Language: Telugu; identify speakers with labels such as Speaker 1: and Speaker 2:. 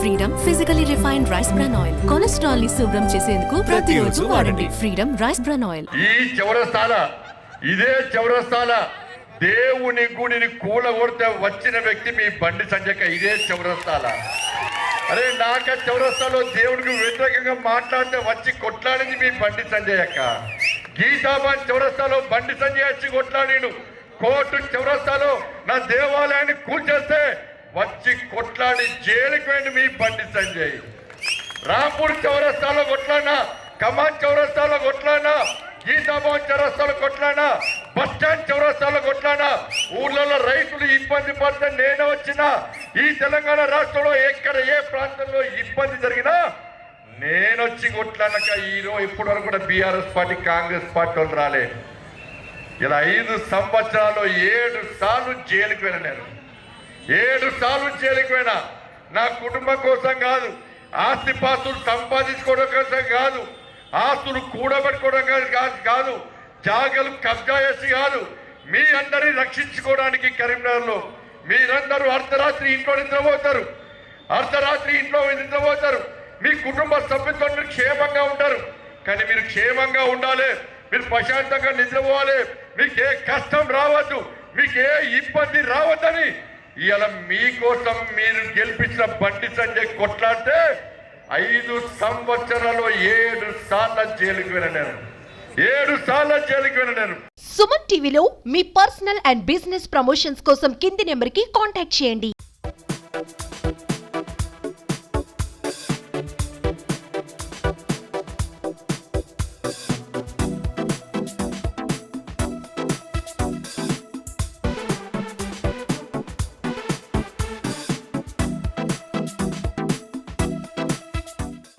Speaker 1: Freedom physically refined rice bran oil కొలెస్ట్రాల్ని శుభ్రం చేసేందుకు ప్రతిరోజు వాడండి. ఫ్రీడమ్ రైస్ బ్రాన్ ఆయిల్
Speaker 2: ఈ చౌరస్తాల ఇదే చౌరస్తాల. దేవుని గుడిని కూలగొడితే వచ్చిన వ్యక్తి మీ బండి సంజయ్ ఇదే చౌరస్తాల. అరే నాక చౌరస్తాలో దేవునికి వ్యతిరేకంగా మాట్లాడితే వచ్చి కొట్లాడింది మీ బండి సంజయ్ అక్క. గీతాబాన్ చౌరస్తాలో బండి సంజయ్ వచ్చి కొట్లాడిను కోర్టు చౌరస్తాలో నా దేవాలయాన్ని కూల్చేస్తే వచ్చి కొట్లాడి జైలుకి వెళ్ళి మీ బండి సంజయ్. రాంపూర్ చౌరస్తాలో కొట్లాడినా కమాన్ చౌరస్తాలో కొట్లాడినా గీతాభవన్ చౌరస్తాలో కొట్లాడినా బస్ స్టాండ్ చౌరస్తాలో కొట్లాడినా ఊర్లలో రైతులు ఇబ్బంది పడితే నేను వచ్చిన ఈ తెలంగాణ రాష్ట్రంలో ఎక్కడ ఏ ప్రాంతంలో ఇబ్బంది జరిగినా నేను వచ్చి కొట్లాడక ఈరోజు ఇప్పటి వరకు కూడా బీఆర్ఎస్ పార్టీ కాంగ్రెస్ పార్టీ వాళ్ళు రాలే. ఇలా ఐదు సంవత్సరాలు ఏడు సార్లు జైలుకి వెళ్ళాను ఏడు సార్లు జైలుకి పోయినా నా కుటుంబం కోసం కాదు ఆస్తి పాస్తులు సంపాదించుకోవడం కోసం కాదు ఆస్తులు కూడబెట్టుకోవడం కాదు కాదు కాదు జాగలు కబ్జా చేసి కాదు మీ అందరిని రక్షించుకోవడానికి కరీంనగర్లో మీరందరూ అర్ధరాత్రి ఇంట్లో నిద్రపోతారు. అర్ధరాత్రి ఇంట్లో నిద్రపోతారు. మీ కుటుంబ సభ్యులతో మీరు క్షేమంగా ఉంటారు. కానీ మీరు క్షేమంగా ఉండాలి. మీరు ప్రశాంతంగా నిద్రపోవాలి. మీకు ఏ కష్టం రావద్దు. మీకు ఏ ఇబ్బంది రావద్దని ఇవాళ మీకోసం మీరు గెలిపించిన బండి సంజయ్ కొట్లాడితే ఐదు సంవత్సరాలు ఏడు సార్లు జైలుకి వెళ్ళాను ఏడు సార్లు జైలుకి వెళ్ళాను
Speaker 3: సుమన్ టీవీలో మీ పర్సనల్ అండ్ బిజినెస్ ప్రమోషన్స్ కోసం కింది నెంబర్కి కాంటాక్ట్ చేయండి.